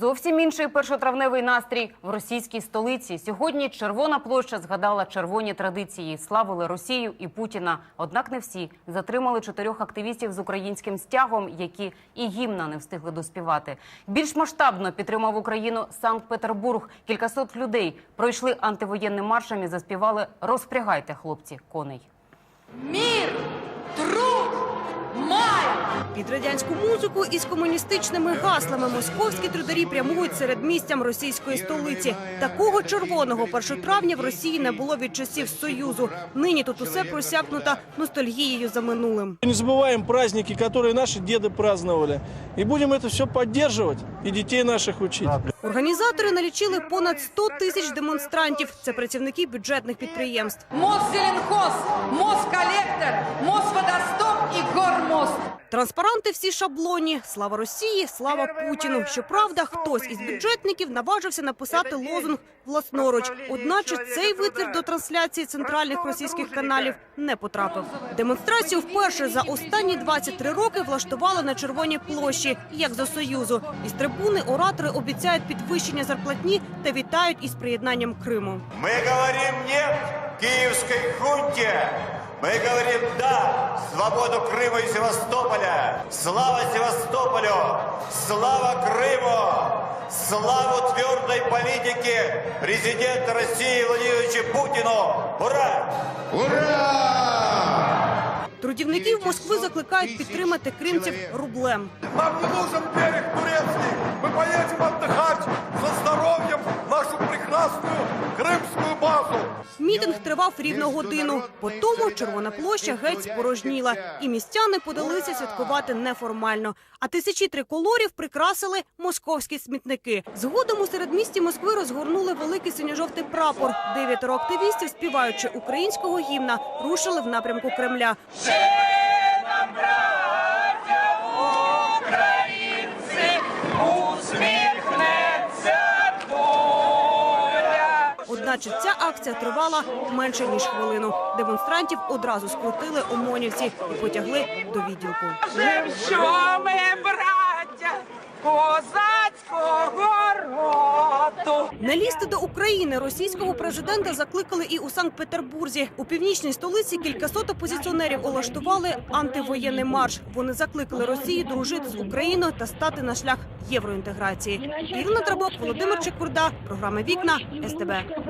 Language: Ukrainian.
Зовсім інший першотравневий настрій в російській столиці. Сьогодні Червона площа згадала червоні традиції, славили Росію і Путіна. Однак не всі затримали чотирьох активістів з українським стягом, які і гімна не встигли доспівати. Більш масштабно підтримав Україну Санкт-Петербург. Кількасот людей пройшли антивоєнним маршем і заспівали Розпрягайте, хлопці, коней. Мир, труд! Під радянську музику із комуністичними гаслами московські трударі прямують серед містям російської столиці. Такого червоного 1 травня в Росії не було від часів Союзу. Нині тут усе просякнуто ностальгією за минулим. Не забываем праздники, которые наши деды праздновали. И будем это все поддерживать и детей наших учить. Організатори налічили понад 100 тисяч демонстрантів. Це працівники бюджетних підприємств. Мосзеленхоз, Москоллектор, Транспаранти всі шаблоні. Слава Росії, слава Путіну. Щоправда, хтось із бюджетників наважився написати лозунг власноруч. Одначе цей витвір до трансляції центральних російських каналів не потрапив. Демонстрацію вперше за останні 23 роки влаштували на Червоній площі, як за союзу. Із трибуни оратори обіцяють підвищення зарплатні та вітають із приєднанням Криму. Мы говорим «нет» киевской хунте. Мы говорим «да» свободу Крыма и Севастополя. Слава Севастополю! Слава Крыму! Славу твердой политике президента России Владимировича Путину! Ура! Трудівників Москви закликають підтримати кримців рублем. Нам не нужен берег турецкий. Мы поедем отдыхать Мітинг тривав рівно годину. По тому Червона площа геть спорожніла, і містяни подалися святкувати неформально. А тисячі триколорів прикрасили московські смітники. Згодом у середмісті Москви розгорнули великий синьо-жовтий прапор. Дев'ятеро активістів, співаючи українського гімна, рушили в напрямку Кремля. Одначе ця акція тривала менше ніж хвилину. Демонстрантів одразу скрутили ОМОНівці і потягли до відділку. Що ми, браття, козацького роду? Не лізти до України російського президента закликали і у Санкт-Петербурзі. У північній столиці кількасот опозиціонерів улаштували антивоєнний марш. Вони закликали Росію дружити з Україною та стати на шлях євроінтеграції. Ірина Трабок, Володимир Чекурда, програма Вікна СТБ.